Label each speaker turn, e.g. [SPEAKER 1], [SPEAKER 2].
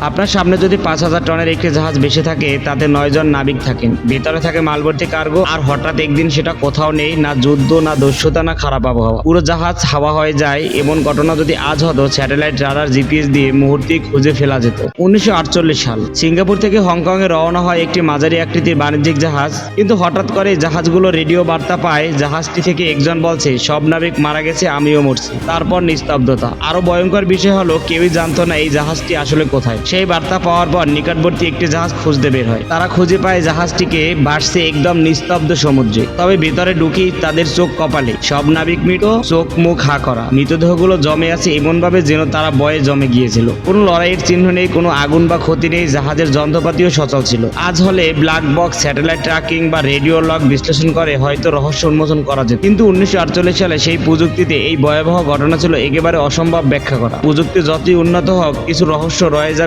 [SPEAKER 1] আপনার সামনে যদি পাঁচ হাজার টনের একটি জাহাজ বেশি থাকে, তাতে নয় জন নাবিক থাকেন। ভিতরে থাকে মালভর্তি কার্গো, আর হঠাৎ একদিন সেটা কোথাও নেই, না যুদ্ধ, না দস্যুতা, না খারাপ আবহাওয়া। পুরো জাহাজ হাওয়া হয়ে যায়, এমন ঘটনা যদি আজ হতো, স্যাটেলাইট রাডার জিপিএস দিয়ে মুহূর্তেই খুঁজে ফেলা যেত। উনিশশো আটচল্লিশ সাল, সিঙ্গাপুর থেকে হংকং এ রওনা হয় একটি মাঝারি আকৃতির বাণিজ্যিক জাহাজ। কিন্তু হঠাৎ করে জাহাজগুলো রেডিও বার্তা পায়, জাহাজটি থেকে একজন বলছে, সব নাবিক মারা গেছে, আমিও মরছি। তারপর নিস্তব্ধতা। আরও ভয়ঙ্কর বিষয় হলো, কেউই জানতো না এই জাহাজটি আসলে কোথায়। সেই বার্তা পাওয়ার পর নিকটবর্তী একটি জাহাজ খুঁজতে বের হয়। তারা খুঁজে পায় জাহাজটিকে ভাসছে একদম নিস্তব্ধ সমুদ্রে। তবে ভিতরে ঢুকেই তাদের চোখ কপালে। সব নাবিক মৃত, চোখ মুখ হা করা। মৃতদেহগুলো জমে আছে এমন ভাবে যেন তারা বয়ে জমে গিয়েছিল। কোনো লড়াইয়ের চিহ্ন নেই, কোনো আগুন বা ক্ষতি নেই, জাহাজের যন্ত্রপাতিও সচল ছিল। আজ হলে ব্ল্যাক বক্স, স্যাটেলাইট ট্র্যাকিং বা রেডিও লগ বিশ্লেষণ করে হয়তো রহস্য উন্মোচন করা যেত। কিন্তু উনিশশো আটচল্লিশ সালে সেই প্রযুক্তিতে এই ভয়াবহ ঘটনা ছিল একেবারে অসম্ভব ব্যাখ্যা করা। প্রযুক্তি যতই উন্নত হোক, কিছু রহস্য রয়ে যাবে।